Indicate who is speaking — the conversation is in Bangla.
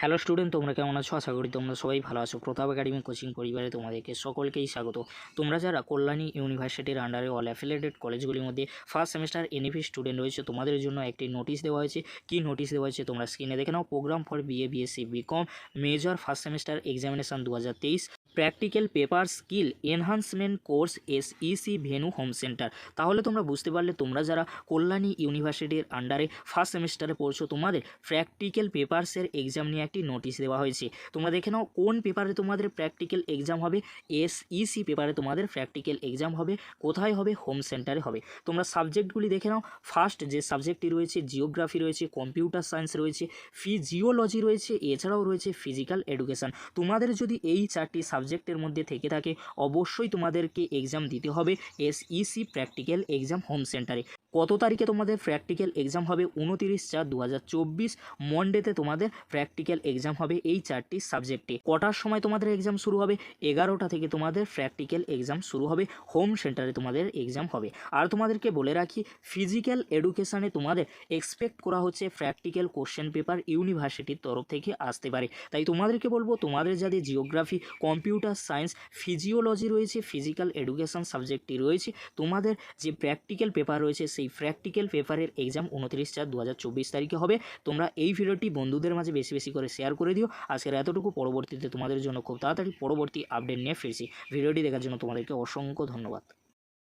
Speaker 1: হ্যালো স্টুডেন্ট তোমরা কেমন আছো? আশা করি তোমরা সবাই ভালো আছো। প্রতাপ একাডেমি কোচিং পরিবারে তোমাদেরকে সকলকেই স্বাগত। তোমরা যারা কল্যাণী ইউনিভার্সিটির আন্ডারে অল অ্যাফিলেটেড কলেজগুলির মধ্যে ফার্স্ট সেমিস্টার এনএফি স্টুডেন্ট রয়েছে, তোমাদের জন্য একটি নোটিশ দেওয়া হয়েছে। কী নোটিশ দেওয়া হয়েছে তোমরা স্ক্রিনে দেখে নাও। Program for BA BSc BCom major first semester examination দু practical paper skill enhancement course S EC venue home centre তাহলে তোমরা বুঝতে পারলে, তোমরা যারা কল্যাণী ইউনিভার্সিটির আন্ডারে ফার্স্ট সেমিস্টারে পড়ছো, তোমাদের প্র্যাকটিক্যাল পেপার্সের এক্সাম নিয়ে একটি নোটিশ দেওয়া হয়েছে। তোমরা দেখে নাও কোন পেপারে তোমাদের প্র্যাকটিক্যাল এক্সাম হবে এস ইসি পেপারে তোমাদের প্র্যাকটিক্যাল এক্সাম হবে, কোথায় হবে হোম সেন্টারে হবে। তোমরা সাবজেক্টগুলি দেখে নাও। ফার্স্ট যে সাবজেক্টটি রয়েছে জিওগ্রাফি রয়েছে কম্পিউটার সায়েন্স রয়েছে ফিজিওলজি রয়েছে, এছাড়াও রয়েছে ফিজিক্যাল এডুকেশন তোমাদের যদি এই চারটি সাবজেক্টের মধ্যে থেকে থাকে অবশ্যই তোমাদেরকে এক্সাম দিতে হবে এসইসি প্র্যাকটিক্যাল এক্সাম হোম সেন্টারে কত তারিখে তোমাদের প্র্যাকটিক্যাল এক্সাম হবে? উনতিরিশ চার দু মন্ডেতে তোমাদের প্র্যাকটিক্যাল এক্সাম হবে এই চারটি সাবজেক্টে কটার সময় তোমাদের এক্সাম শুরু হবে? এগারোটা থেকে তোমাদের প্র্যাকটিক্যাল এক্সাম শুরু হবে। হোম সেন্টারে তোমাদের এক্সাম হবে। আর তোমাদেরকে বলে রাখি ফিজিক্যাল এডুকেশানে তোমাদের এক্সপেক্ট করা হচ্ছে প্র্যাকটিক্যাল কোশ্চেন পেপার ইউনিভার্সিটির তরফ থেকে আসতে পারে। তাই তোমাদেরকে বলব, তোমাদের যাদের জিওগ্রাফি কম্পিউটার সায়েন্স ফিজিওলজি রয়েছে ফিজিক্যাল এডুকেশন সাবজেক্টটি রয়েছে, তোমাদের যে প্র্যাকটিক্যাল পেপার রয়েছে, সেই প্র্যাকটিক্যাল পেপারের এক্সাম উনত্রিশ চার দু তারিখে হবে। তোমরা এই ভিডিওটি বন্ধুদের মাঝে বেশি বেশি করে শেয়ার করে দিও। আজকের এতটুকু, পরবর্তীতে তোমাদের জন্য খুব তাড়াতাড়ি পরবর্তী আপডেট নিয়ে ফিরছি। ভিডিওটি দেখার জন্য তোমাদেরকে অসংখ্য ধন্যবাদ।